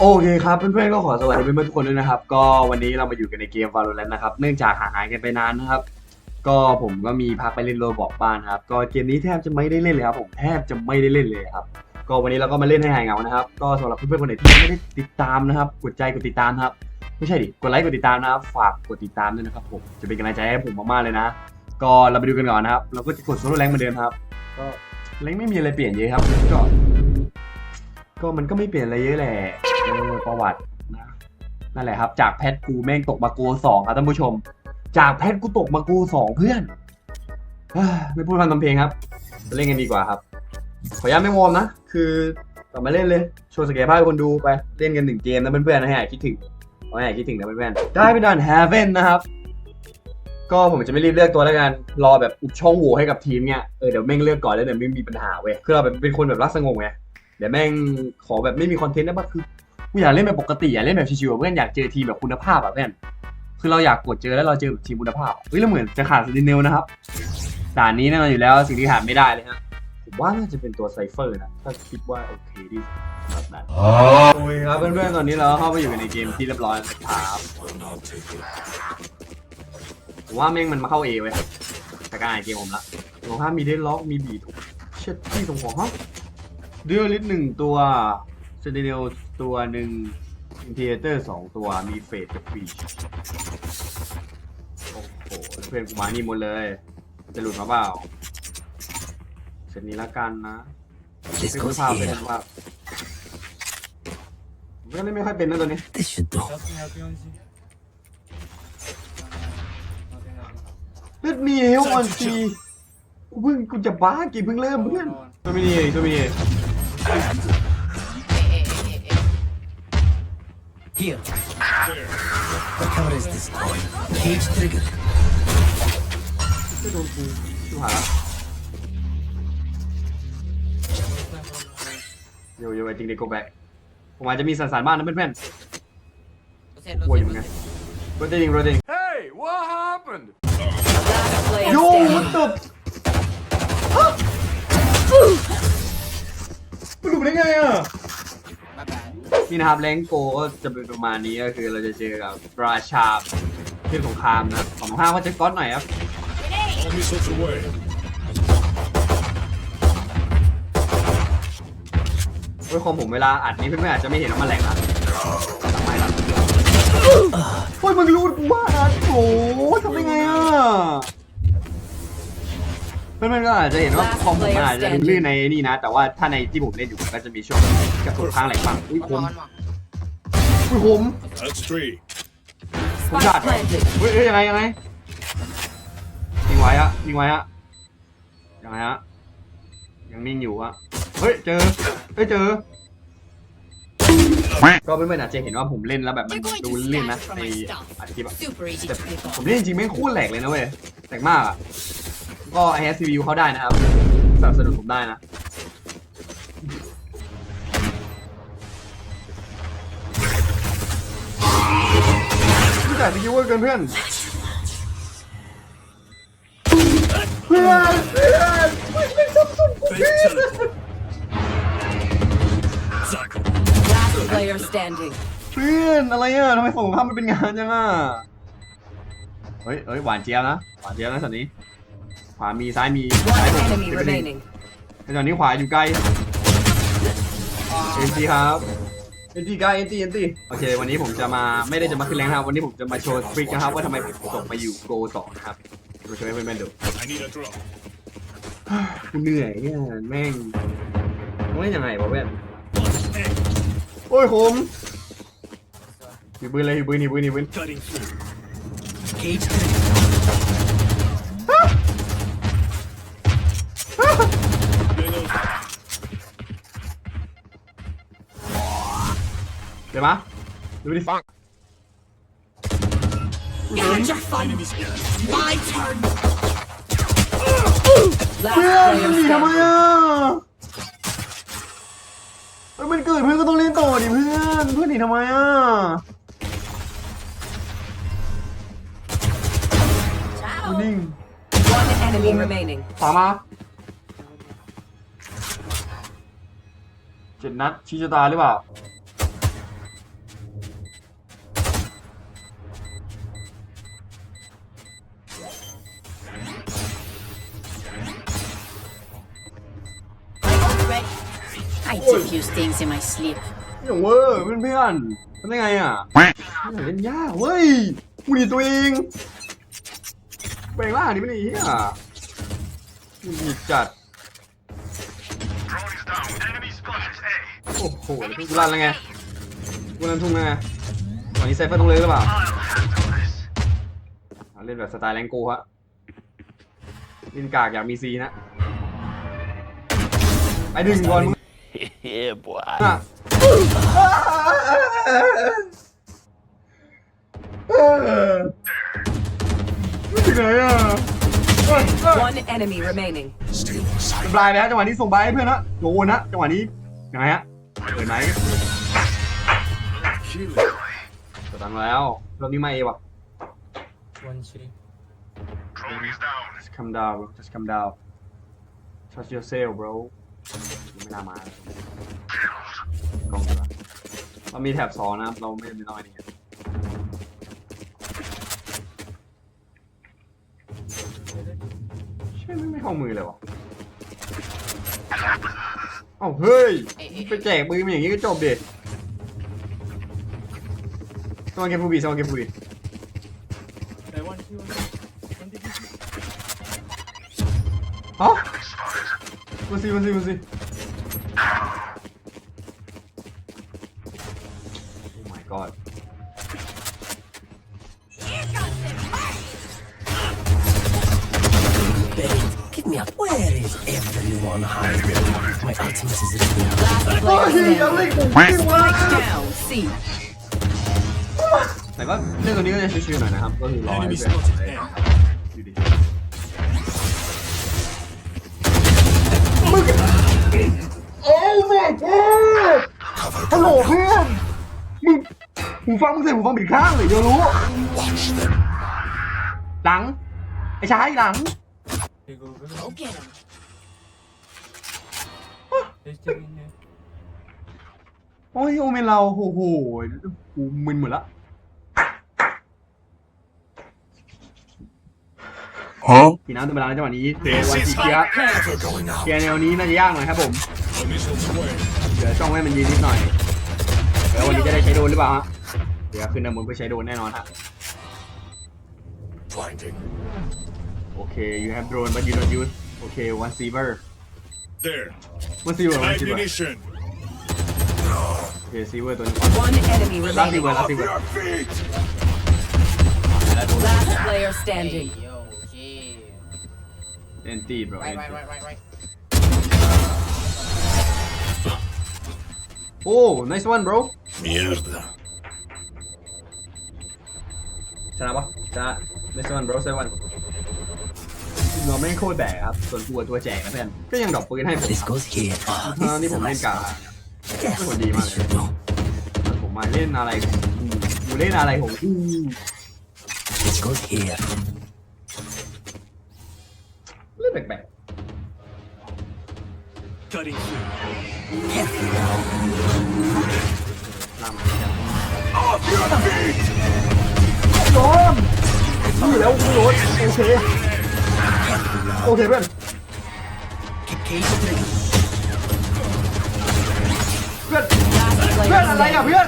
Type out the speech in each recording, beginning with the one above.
โอเคครับเพื่อนๆก็ขอสวัสดีเพื่อนๆทุกคนด้วยนะครับ ก็วันนี้เรามาอยู่กันในเกม Valorant นะครับ เนื่องจากห่างหายกันไปนานนะครับ ก็ผมก็มีพักไปเล่นโรบอกบ้านครับ ก็เกมนี้แทบจะไม่ได้เล่นเลยครับผมแทบจะไม่ได้เล่นเลยครับ ก็วันนี้เราก็มาเล่นให้หายเหงานะครับ ก็สำหรับเพื่อนๆคนไหนที่ไม่ได้ติดตามนะครับ กดใจกดติดตามครับ ไม่ใช่ดิ กดไลค์กดติดตามนะครับ ฝากกดติดตามด้วยนะครับผม จะเป็นกำลังใจให้ผมมากๆเลยนะ ก็เราไปดูกันก่อนนะครับ เราก็จะกดโซโล่แรงเหมือนเดิมครับ ก็แรงไม่มีอะไรเปลี่ยนเยอะครับ ก็ ก็มันก็ไม่เปลี่ยนอะไรเยอะแหละ เออประวัตินะนั่นแหละครับ จากแพทกูแม่งตกมาโกสองครับท่านผู้ชม จากแพทกูตกมาโกสองเพื่อนไม่พูดคำทำเพลงครับเล่นกันดีกว่าครับ ขออนุญาตไม่วอร์มนะ คือกลับมาเล่นเลยโชว์สเกลภาพให้คนดูไปเล่นกันหนึ่งเกมนะเพื่อนๆนะให้หายคิดถึงเอาให้หายคิดถึงนะเพื่อนๆได้ไปดอนแฮเว่นนะครับ ก็ผมจะไม่รีบเลือกตัวแล้วกันรอแบบอุดช่องโหว่ให้กับทีมเนี่ยเออเดี๋ยวแม่งเลือกก่อนแล้วเดี๋ยวไม่มีปัญหาเว้ยคือเราแบบเป็นคนแบบรักสงบไงเดี๋ยวแม่งขอแบบไม่มีคอนเทนต์ได้ปะคือ กูอยากเล่นแบบปกติอยากเล่นแบบชิวๆอะเพื่อนอยากเจอทีมแบบคุณภาพอะเพื่อนคือเราอยากกดเจอแล้วเราเจอแบบทีมคุณภาพอะเฮ้ยเราเหมือนจะขาดสตินเนลนะครับด่านนี้แน่นอนอยู่แล้วสิ่งที่ขาดไม่ได้เลยฮะผมว่าน่าจะเป็นตัวไซเฟอร์นะถ้าคิดว่าโอเคที่สำหรับนั้นโอ้ยครับเพื่อนๆตอนนี้เราเข้าไปอยู่ในเกมที่เรียบร้อยแล้วครับผมว่าแม่งมันมาเข้าเอเว้ยจาการอ่านเกมผมละผมว่ามีเดนล็อกมีบีถูกเช็ดที่ตรงของฮะเดือลิสหนึ่งตัว เซนติเนลตัวหนึ่งอินเทเตอร์สองตัวมีเฟสกับฟีชโอ้โหเพื่อนกูมานี่หมดเลย จะหลุดมาเปล่าเซตนี้ละกันนะ This เป็น goes ภาพเป็น here. ภาพผมก็เล่นไม่ค่อยเป็นนะตัวนี้ This should do. เลือดมีเฮลวันซีกูเพิ่งกูจะบ้ากี่เพิ่งเริ่มเพื่อนตัวมินิตัวมินิ Here. What color is this? Cage trigger. จะโดนกูชิบหายละโยโย่ไอจริงเด็กโกแบกผมอาจจะมีสันสานบ้านนะเพื่อนๆกลัวอยู่เหมือนกันโรเตติ้งโรเตติ้ง Hey, what happened? Yo what the มันดูได้ไงอะ นี่นะครับแรงโกก็จะเป็นประมาณนี้ก็คือเราจะเจอกับราชาขึ้นสงครามนะของห้าก็จะก๊อตหน่อยครับ Enemy slips away. เว้ยคอมผมเวลาอัดนี้เพื่อนๆอาจจะไม่เห็นว่ามันแหลกนะทำไมล่ะโอ้ยมึงรู้กูว่าอัดโอ้ทำได้ไงอะ เพื่อนๆก็อาจจะเห็นว่าคอมผมมันอาจจะลื่นๆในนี่นะ แต่ว่าถ้าในที่ผมเล่นอยู่มันก็จะมีช่วงกระตุกค้างไหลบ้างอุ้ยผมอุ้ยผม That's three. ผมขาดเฮ้ยเฮ้ยยังไงยังไงยิงไว้อะยิงไว้อะยังไงฮะยังนิ่งอยู่อะเฮ้ยเจอเฮ้ยเจอ ก็เพื่อนๆอาจจะเห็นว่าผมเล่นแล้วแบบมัน You're going ดู to เล่น stand นะ for ใน my stuff. อัดคลิปอะ Super easy แต่ to pick ผม on. เล่นจริงๆแม่งโคตรแหลกเลยนะเว้ยแหลกมากอะ ก็ไอแอสซีวิวเขาได้นะครับสนับสนุนผมได้นะไม่จ่ายสกิลเวอร์เกินเพื่อน เพื่อนเพื่อนไม่ไม่ชอบชอบกูเพื่อน Last player standing. เพื่อนอะไรอะทำไมส่งข้ามมันเป็นงานจังอะ เฮ้ยเฮ้ยหวานเจี๊ยบนะ หวานเจี๊ยบนะสันนี้ ขวามีซ้ายมีซ้ายหมดี๋ enemy ยวต่ตอนนี้ขวาอยู่ใกล้เอ็นตีครับเอ็นจีไกลเอ็นตีเอ็นตีโอเค วันนี้ผมจะมาไม่ได้จะมาขึ้นแรงนะครับ วันนี้ผมจะมาโชว์ทริคนะครับ ว่าทำไมผมตกมาอยู่โกสองนะครับมาโชว์ให้เพื่อนๆดูกูเหนื่อยเนี่ยแม่งต้องเล่นยังไงวะแบบโอ้ยผมถือปืนเลยถือปืนถือปืนถือปืน Cutting เดี๋ยวมาดูดิ Get your fun. Enemy scan. My turn. เพื่อน Last มันหนี player ทำไม standing. อะเฮ้ยมันเกิดเพื่อนก็ต้องเล่นต่อดิเพื่อนเพื่อนหนีทำไมอะกูนิ่ง One enemy remaining. ขวามาเจ็ดนัดชี้ชะตาหรือเปล่า in my sleep. อย่างเวอร์เพื่อนเพื่อนๆทำได้ไงอะไม่เล่นยากเว้ยกูดีตัวเองแปลงร่างนี่ไม่ได้เฮียกูดีจัดโอ้โหแล้วกูรันแล้วไงกูรันทุ่งแล้วไงตอนนี้ไซเฟอร์ต้องเลยหรือเปล่าอะเล่นแบบสไตล์แรงโกฮะเล่นกากอยากมีซีนะ ไปดึงบอลมึง Yeah, boy. อะไม่ถึงไหนอะ One enemy remaining. เป็นปลายแล้วจังหวะนี้ส่งไปให้เพื่อนนะโดนนะจังหวะนี้ยังไงฮะเปิดไหนกดตังมาแล้วรอบนี้ไม่เอว่ะ One city. just come down bro just come down trust yourself bro ไม่น่ามากล้องดีกว่าเรามีแถบสองนะครับ เราไม่ไม่ต้องอันนี้ใช่ไม่ไม่เข้ามือเลยวะเอ้าเฮ้ย ไปแจกมือมันอย่างนี้ก็จบดิสมัครเกมฟูบีสมัครเกมฟูบี I want you. One city. ฮะ มาสิมาสิมาสิ Oh my god Buried. Get me up. Where is everyone hiding? My ultimate is ready. Last โอ้ player ยอะไร standing. ของพี่วะ Spike down. C. แต่ก็เรื่องตัวนี้ก็จะชิวๆหน่อยนะครับ ก็คือรอให้ Enemy เพื่อน spotted. A. อยู่ดี โอ้ my god ฮัลโหลเพื่อนมึงหูฟังมึงใส่หูฟังผิดข้างเลยเดี๋ยวรู้ หลัง ไอ้ชายหลัง go. get him. โอ้ยโอเมนเราโอ้โหกูมึนหมดละ Huh? พี่น้ำเป็นเวลาในจังหวะนี้เตะวันสีเกียร์ They're going out. เกียร์แนวนี้น่าจะยากหน่อยครับผม All missiles away. เดี๋ยวช่องให้มันยืนนิดหน่อยแล้ววันนี้จะได้ใช้โดรนหรือเปล่าฮะเดี๋ยวขึ้นด้านบนเพื่อใช้โดรนแน่นอนฮะ Blinding. โอเค you have drone but you don't use โอเค one silver There. one silver one silver Ammunition. โอเค silver ตัวนี้ One enemy ลาสิ remaining. เวอร์ลาสิเวอร์ Your feet. Last player standing. Yo, okay. เอ็นตีบรอ Right, right, right, right, right. โอ้ nice one bro Mierda. ชนะปะชนะ nice one bro seven one เราไม่โคตรแบกครับ ส่วนตัวตัวแจกนะเพื่อนก็ยังดรอปปืนให้ผม This goes here. Oh, ทั้ง this ที่ is ผ a มเล่น nice กา one. เป็นคนดีมากเลย This should do. ผมมาเล่นอะไรของกูกูเล่นอะไรของกู This goes here. เล่แปลก Cutting through. Careful now. ๆนำโดนนี่แล้วกูโดนโอเคโอเคเพื่อนเพื่อนเพื่อนอะไรอะเพื่อน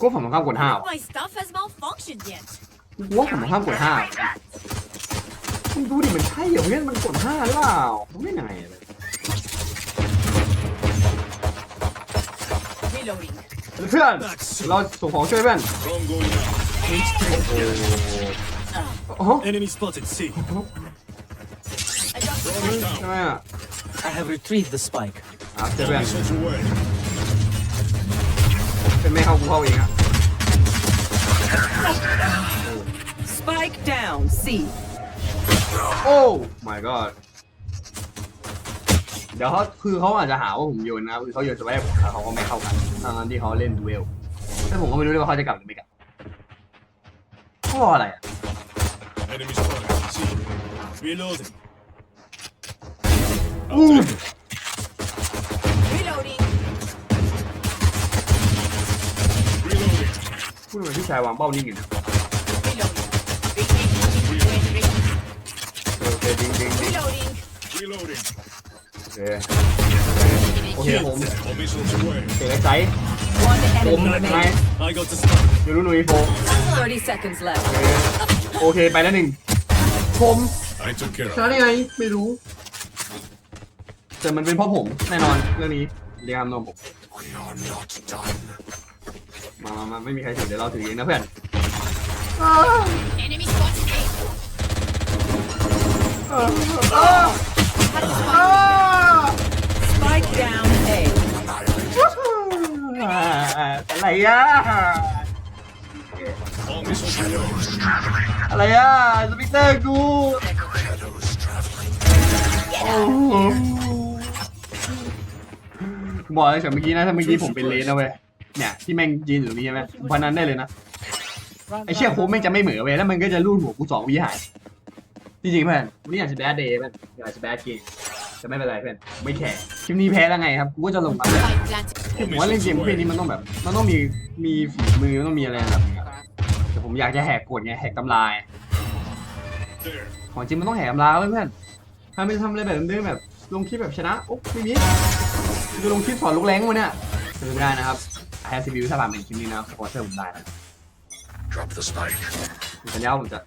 กูว่าผมต้องข้ามกดห้าว่ะ My stuff has malfunctioned yet. กูว่าผมต้องข้ามกดห้ามึงดูดิมันใช่เหรอเพื่อนมันกดห้าหรือเปล่าต้องเล่นยังไงอะ Reloading. เพื่อนเราส่งของช่วยเพื่อน Drone going out. Cage three. อ๋อ Enemy spotted. C. I got ใช่ไหมอะ I have retrieved the spike. อะเจอ All เพื่อน missiles away. เป็นไม่เข้ากูเข้าเองอะ Spike down. C. โอ้ my god เดี๋ยวเขาคือเขาอาจจะหาว่าผมโยนนะคือเขาโยนจะไว้ให้ผมแล้วเขาก็ไม่เข้ากันทั้งที่เขาเล่นดูเอลแต่ผมก็ไม่รู้เลยว่าเขาจะกลับหรือไม่กลับเขารออะไรอะ Enemy spotted. C. Reloading. อู้ reloading. พูดเหมือนพี่ชายวางเป้านิ่งอยู่นะ Reloading. ดิงดิงดิง Reloading. Reloading. โอเค โอเคผม All missiles away. เสียงไอ้ไซส์ One ผม enemy ไง remaining. I got the spike. อยู่รู้หนุ่ยโฟม30 seconds left. โอเคไปแล้วหนึ่งผม I took care ช of นะได้ไงไม่รู้ แต่มันเป็นเพราะผมแน่นอนเรื่องนี้เรียกคำนมผม We are not done. มามามาไม่มีใครถือเดี๋ยวเราถือเองนะเพื่อน Enemy spot A. อ้า Spike down A. อะไรอะ All missiles away. อะไรอะสปิกเตอร์กูโอ้โหบอกเลยจากเมื่อกี้นะถ้าเมื่อกี้ผมเป็นเลนนะเว้ย เนี่ยที่แม่งยืนอยู่นี่ใช่ไหมวันนั้นได้เลยนะ Run, ไอเชี่ย run. โค้งแม่งจะไม่เหมือเว้ยแล้วมันก็จะรูดหัวกูสองวิหายจริงๆเพื่อนวันนี้อยากจะแบดเดย์เพื่อนอยากจะแบดเกมแต่ไม่เป็นไรเพื่อนไม่แข่คลิปนี้แพ้แล้วไงครับกูก็จะลงมาแบบ Spike planted. คือผมว่าเล่นเกมประเภทนี้มันต้องแบบ มันต้องมีมีฝีมือมันต้องมีอะไรแบบนี้แต่ผมอยากจะแหกกฎไงแหกตำราย There. ของจริงมันต้องแหกตำราเว้ยเพื่อนถ้าไม่ทำอะไรแบบเดิมๆแบบลงคลิปแบบชนะโอ๊ะไม่มีคือลงคลิปสอนลูกแรงวันเนี้ยซื้อไม่ได้นะครับ แฮซีบิวถ้าผ่านเป็นคลิปนี้นะครับสปอนเซอร์ผมได้นะ Drop the spike. ผมสัญญาว่าผมจะ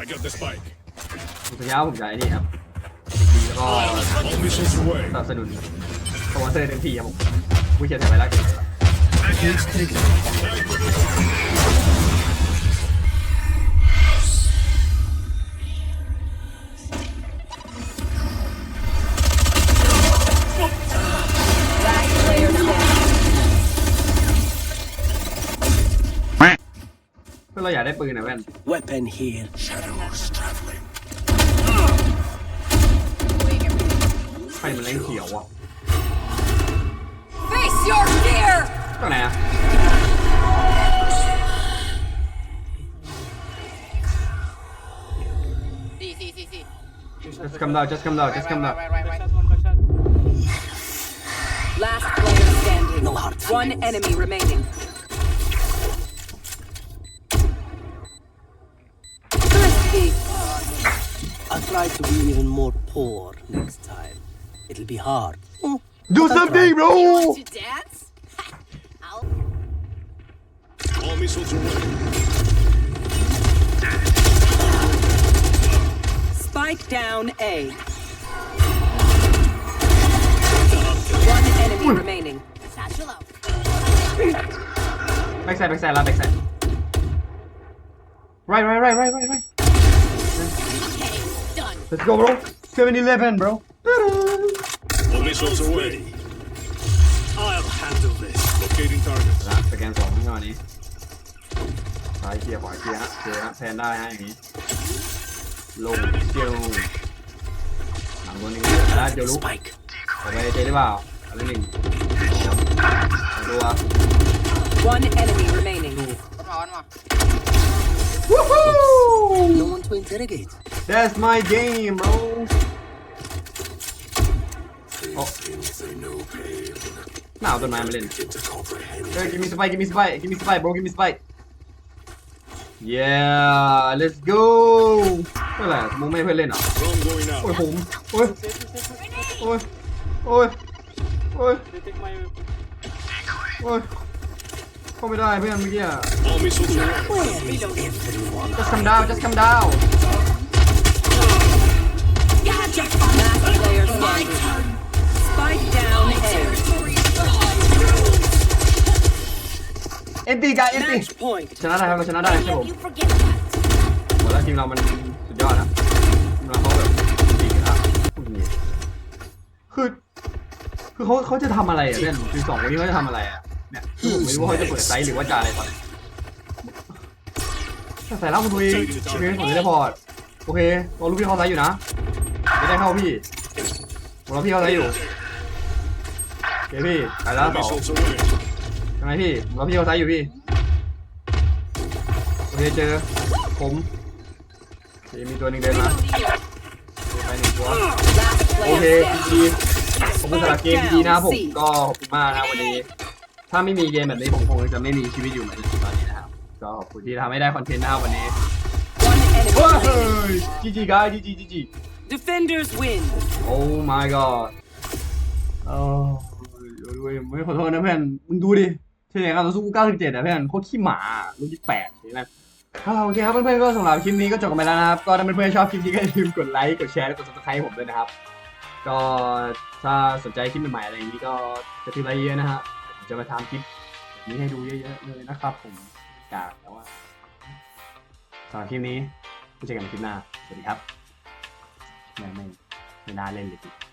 I got the spike. ผมสัญญาว่าผมจะไอ้นี่ครับแล้วก็ All missiles away. สนับสนุนสปอนเซอร์เต็มที่ครับผมผู้เขียนแต่ไปแล้วเกิน Cage trigger. อเราอยากได้ปืนนะแว่น Weapon here. Shadows traveling. ไฟมันแรงเขียวอ่ะ Face your fear! ก็ไหนอ่ะ See, see, see, see. just come down just come down just come down Right, right, right, Back shot, one back shot. Last player standing. No hard One enemy remaining. I'll try to be even more poor next time. It'll be hard. Mm. Do something, bro! You want to dance? I'll... Call me so Spike down A. One enemy Ooh. remaining. Satchel out. Backside, backside, left backside. Right, right, right, right, right, right. Let's go bro 7-Eleven bro All missiles away. I'll handle this. Locating target. นะสแกนสองจังหวะนี้ซ้ายเคลียร์ขวาเคลียร์ฮะเคลียร์ฮะแทนได้ฮะอย่างนี้ ลงเจียวหลังตัวหนึงนะเจียวลุก Spike. ต่อไปเจได้เปล่าอันนี้หนึ่งสองสองตัว One enemy remaining. No one to interrogate. That's my game bro โอ้หนาวต้นไม้มาเล่น เฮ้ย give me spike give me spike give me spike bro give me spike yeah let's go เมื่อไหร่มึงไม่ให้เพื่อนเล่นเหรอ Drone going โอ้ย out. ผมโอ้ย Safe, safe, safe, safe. โอ้ย โอ้ย โอ้ย They take my weapon. โอ้ย เข้าไม่ได้เพื่อนเมื่อกี้อะ All missiles away. Where is everyone? just come down just come down Last player standing. Spike down A. เอ็นตีกายเอ็นตี Match point. ชนะได้ครับเราชนะได้ใช่ผม You forget that. หมดแล้วทีมเรามันสุดยอดนะทีมเราเขาแบบดีกันอะพูดอย่างงี้คือ คือเขาเขาจะทำอะไรอะเพื่อนคือสองคนนี้เขาจะทำอะไรอะเนี่ยคือผมไม่รู้ว่าเขาจะเปิดไซส์หรือว่าจะอะไรก่อนแต่ใส่เล่าคุณตัวเองโอเคผมจะได้พอร์ตโอเครอลูกพี่เขาไซส์อยู่นะ ไม่ได้เข้าพี่ผมรอพี่เขาไซส์อยู่โอเคพี่ไปแล้ว All ต่อ missiles away. ทำไมพี่ผมรอพี่เขาไซส์อยู่พี่โอเคเจอผมโอเคมีตัวหนึ่งเดินมาโอเคไปหนึ่งตัว Last โอเค player ดี standing. ผมเป็นสำหรับเกมดีนะครับผมก็ขอบคุณมากนะครับวันนี้ ถ้าไม่มีเกมแบบนี้ผมคงจะไม่มีชีวิตอยู่เหมือนตอนนี้นะครับ ก็ขอบคุณที่ทำให้ได้คอนเทนต์นะครับวันนี้ One enemy เฮ้ remaining. ยจีจีกายจีจีจีจี Defenders win. โอ้ my god โอ้ยไม่ขอโทษนะเพื่อนมึงดูดิเฉลี่ยการต่อสู้กู97นะเพื่อนโคตรขี้หมารุ่นที่8นี่นะอ่าโอเคครับเพื่อนๆก็สำหรับคลิปนี้ก็จบกันไปแล้วนะครับ ก็ถ้าเพื่อนๆชอบคลิปนี้ก็อย่าลืมกดไลค์กดแชร์และกด subscribe ให้ผมด้วยนะครับ ก็ถ้าสนใจคลิปใหม่ๆอะไรอย่างนี้ก็จะทิ้งไลค์เยอะนะฮะผมจะมาทำคลิปแบบนี้ให้ดูเยอะๆเลยนะครับ ผมกากแต่ว่าสำหรับคลิปนี้ไว้เจอกันในคลิปหน้าสวัสดีครับ ไม่ไ